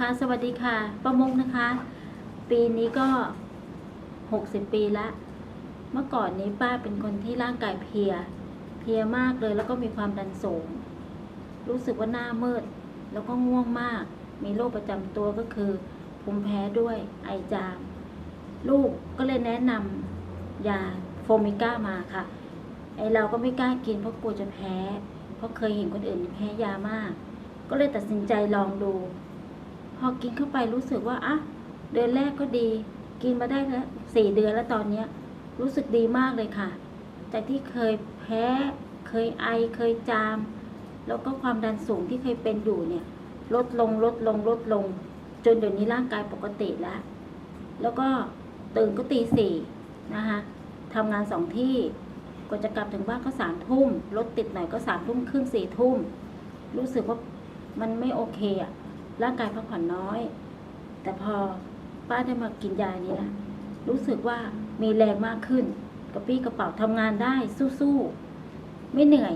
ค่ะสวัสดีค่ะป้ามุกนะคะ ปีนี้ก็หกสิบปีละเมื่อก่อนนี้ป้าเป็นคนที่ร่างกายเพลีย เพลียมากเลยแล้วก็มีความดันสูง รู้สึกว่าหน้ามืด แล้วก็ง่วงมาก มีโรคประจำตัวก็คือภูมิแพ้ด้วยไอจาม ลูกก็เลยแนะนำยาโฟมิก้ามาค่ะ ไอเราก็ไม่กล้ากินเพราะกลัวจะแพ้ เพราะเคยเห็นคนอื่นแพ้ยามาก ก็เลยตัดสินใจลองดู พอกินเข้าไปรู้สึกว่าอะเดือนแรกก็ดี กินมาได้แล้วสี่เดือนแล้วตอนเนี้ย รู้สึกดีมากเลยค่ะจากที่เคยแพ้เคยไอเคยจาม แล้วก็ความดันสูงที่เคยเป็นอยู่เนี่ย ลดลงลดลงลดลง จนเดี๋ยวนี้ร่างกายปกติแล้ว แล้วก็ตื่นก็ตีสี่นะคะทำงานสองที่กว่าจะกลับถึงบ้านก็สามทุ่มรถติดหน่อยก็สามทุ่มครึ่งสี่ทุ่ม รู้สึกว่ามันไม่โอเคอะ ร่างกายพักผ่อนน้อย แต่พอป้าได้มากินยานี้นะรู้สึกว่ามีแรงมากขึ้นกระปี้กระเป๋าทำงานได้สู้ๆ ไม่เหนื่อย